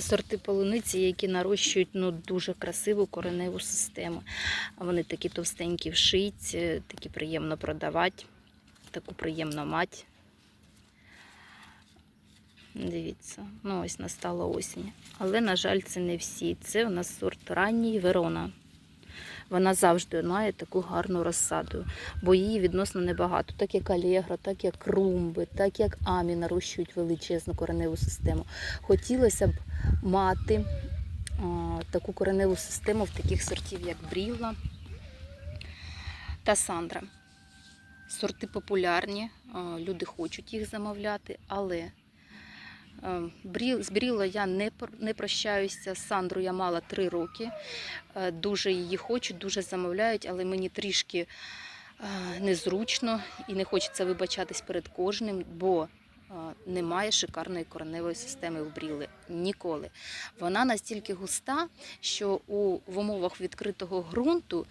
Сорти полуниці, які нарощують ну, дуже красиву кореневу систему. Вони такі товстенькі вшить, такі приємно продавати, таку приємно мати. Дивіться, ну ось настала осінь. Але, на жаль, це не всі. Це у нас сорт ранній Верона. Вона завжди має таку гарну розсаду, бо її відносно небагато. Так як Алегро, так як Румби, так як Амі нарощують величезну кореневу систему. Хотілося б мати а, таку кореневу систему в таких сортів, як Брілла та Сандра. Сорти популярні, люди хочуть їх замовляти, але з Бріла я не, не прощаюся. Сандру я мала три роки. Е, Дуже її хочуть, дуже замовляють, але мені трішки е, незручно і не хочеться вибачатись перед кожним, бо е, немає шикарної кореневої системи в бріли. Ніколи. Вона настільки густа, що у, в умовах відкритого ґрунту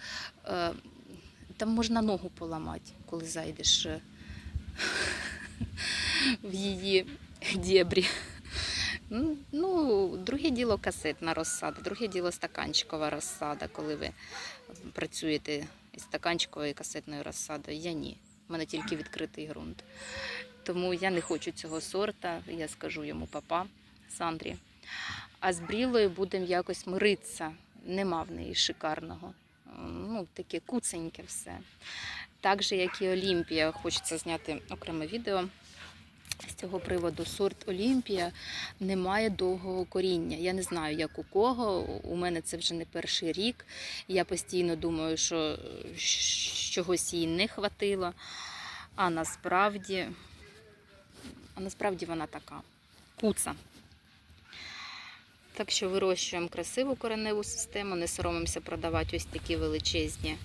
там можна ногу поламати, коли зайдеш в її дєбрі. Ну, Ну, друге діло касетна розсада, друге діло стаканчикова розсада, коли ви працюєте із стаканчиковою і касетною розсадою. Я ні. У мене тільки відкритий ґрунт. Тому я не хочу цього сорта. Я скажу йому папа Сандрі. А з брілою будемо якось миритися. Нема в неї шикарного. Ну, таке куценьке все. Так же, як і Олімпія. Хочеться зняти окреме відео цього приводу. Сорт Олімпія не має довгого коріння. Я не знаю, як у кого. У мене це вже не перший рік. Я постійно думаю, що чогось їй не хватило. А насправді, а насправді вона така куца. Так що вирощуємо красиву кореневу систему, не соромимося продавати ось такі величезні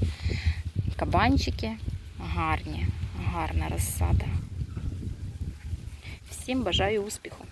кабанчики. Гарні, гарна розсада. Всім бажаю успіху!